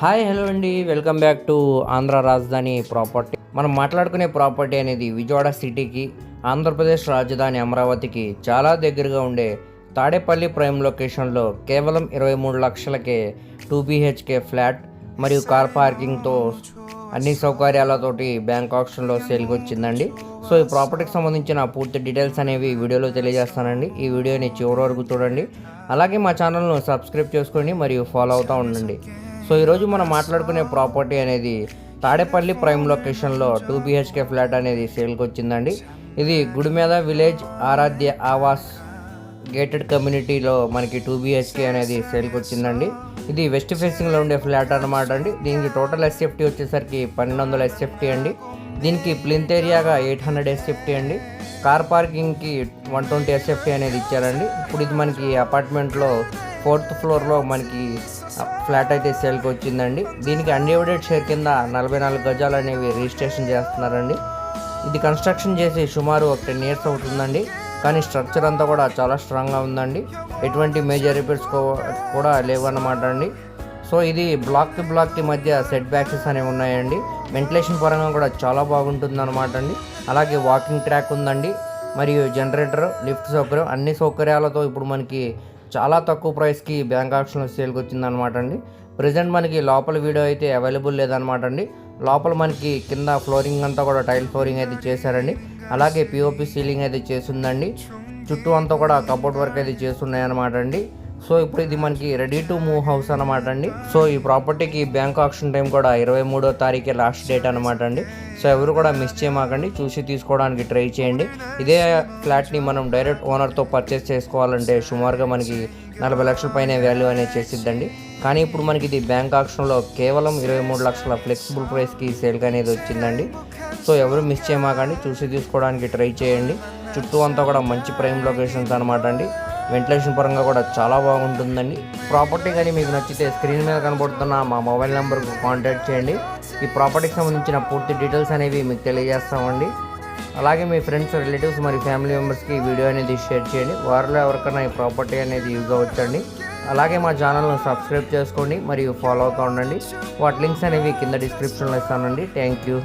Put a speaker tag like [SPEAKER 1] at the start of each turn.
[SPEAKER 1] Hi hello అండి. Welcome back to Andhra Rajadhani property. మనం మాట్లాడుకునే ప్రాపర్టీ అనేది విజయవాడ సిటీకి ఆంధ్రప్రదేశ్ రాజధాని అమరావతికి చాలా దగ్గరగా ఉండే తాడేపల్లి ప్రైమ్ లొకేషన్లో కేవలం ఇరవై మూడు లక్షలకే టూ బీహెచ్కే ఫ్లాట్ మరియు కార్ పార్కింగ్తో అన్ని సౌకర్యాలతోటి బ్యాంక్ ఆప్షన్లో సేల్కి వచ్చిందండి. సో ఈ ప్రాపర్టీకి సంబంధించిన పూర్తి డీటెయిల్స్ అనేవి వీడియోలో తెలియజేస్తానండి. ఈ వీడియోని చివరి వరకు చూడండి. అలాగే మా ఛానల్ను సబ్స్క్రైబ్ చేసుకోండి మరియు ఫాలో అవుతూ ఉండండి. సో ఈరోజు మనం మాట్లాడుకునే ప్రాపర్టీ అనేది తాడేపల్లి ప్రైమ్ లొకేషన్లో టూ బిహెచ్కే ఫ్లాట్ అనేది సేల్కి వచ్చిందండి. ఇది గుడిమేద విలేజ్ ఆరాధ్య ఆవాస్ గేటెడ్ కమ్యూనిటీలో మనకి టూ బిహెచ్కే అనేది సేల్కి వచ్చిందండి. ఇది వెస్ట్ ఫేసింగ్లో ఉండే ఫ్లాట్ అనమాట అండి. దీనికి టోటల్ ఎస్ఎఫ్టీ వచ్చేసరికి పన్నెండు వందల ఎస్ఎఫ్టీ అండి. దీనికి ప్లింత్ ఏరియాగా ఎయిట్ హండ్రెడ్ ఎస్ఎఫ్టీ అండి. కార్ పార్కింగ్కి వన్ ట్వంటీ ఎస్ఎఫ్టీ అనేది ఇచ్చారండి. ఇప్పుడు ఇది మనకి అపార్ట్మెంట్లో ఫోర్త్ ఫ్లోర్లో మనకి ఫ్లాట్ అయితే సేల్కి వచ్చిందండి. దీనికి అన్డివైడెడ్ షేర్ కింద నలభై నాలుగు గజాలు అనేవి రిజిస్ట్రేషన్ చేస్తున్నారండి. ఇది కన్స్ట్రక్షన్ చేసి సుమారు ఒక టెన్ ఇయర్స్ అవుతుందండి. కానీ స్ట్రక్చర్ అంతా కూడా చాలా స్ట్రాంగ్గా ఉందండి. ఎటువంటి మేజర్ రిపేర్స్ కూడా లేవన్నమాట అండి. సో ఇది బ్లాక్కి బ్లాక్కి మధ్య సెట్ బ్యాక్సెస్ అనేవి ఉన్నాయండి. వెంటిలేషన్ పరంగా కూడా చాలా బాగుంటుంది అనమాట అండి. అలాగే వాకింగ్ ట్రాక్ ఉందండి. మరియు జనరేటర్ లిఫ్ట్ సౌకర్యం అన్ని సౌకర్యాలతో ఇప్పుడు మనకి చాలా తక్కువ ప్రైస్కి బ్యాంక్ ఆప్షన్లో సేల్కి వచ్చిందనమాట అండి. ప్రజెంట్ మనకి లోపల వీడియో అయితే అవైలబుల్ లేదనమాట అండి. లోపల మనకి కింద ఫ్లోరింగ్ అంతా కూడా టైల్ ఫ్లోరింగ్ అయితే చేశారండి. అలాగే పిఓపి సీలింగ్ అయితే చేసిందండి చుట్టూ అంతా కూడా కబోర్డ్ వర్క్ అయితే చేస్తున్నాయన్నమాట అండి. సో ఇప్పుడు ఇది మనకి రెడీ టు మూవ్ హౌస్ అనమాట అండి. సో ఈ ప్రాపర్టీకి బ్యాంక్ ఆక్షన్ టైం కూడా ఇరవై మూడో తారీఖే లాస్ట్ డేట్ అనమాట అండి. సో ఎవరు కూడా మిస్ చేయమాకండి. చూసి తీసుకోవడానికి ట్రై చేయండి. ఇదే ఫ్లాట్ని మనం డైరెక్ట్ ఓనర్తో పర్చేస్ చేసుకోవాలంటే సుమారుగా మనకి నలభై లక్షల పైన వాల్యూ అనేది చేసిద్దండి. కానీ ఇప్పుడు మనకి ఇది బ్యాంక్ ఆప్షన్లో కేవలం ఇరవై మూడు లక్షల ఫ్లెక్సిబుల్ ప్రైస్కి సేల్కి అనేది వచ్చిందండి. సో ఎవరు మిస్ చేయమాకండి. చూసి తీసుకోవడానికి ట్రై చేయండి. చుట్టూ అంతా కూడా మంచి ప్రైమ్ లొకేషన్స్ అనమాట అండి. వెంటిలేషన్ పరంగా కూడా చాలా బాగుంటుందండి. ప్రాపర్టీ కానీ మీకు నచ్చితే స్క్రీన్ మీద కనబడుతున్న మా మొబైల్ నెంబర్కు కాంటాక్ట్ చేయండి. ఈ ప్రాపర్టీకి సంబంధించిన పూర్తి డీటెయిల్స్ అనేవి మీకు తెలియజేస్తామండి. అలాగే మీ ఫ్రెండ్స్ రిలేటివ్స్ మరియు ఫ్యామిలీ మెంబర్స్కి ఈ వీడియో అనేది షేర్ చేయండి. వారిలో ఎవరికైనా ఈ ప్రాపర్టీ అనేది యూజ్ అవ్వచ్చండి. అలాగే మా ఛానల్ను సబ్స్క్రైబ్ చేసుకోండి మరియు ఫాలో అవుతూ ఉండండి. వాటి లింక్స్ అనేవి కింద డిస్క్రిప్షన్లో ఇస్తానండి. Thank you.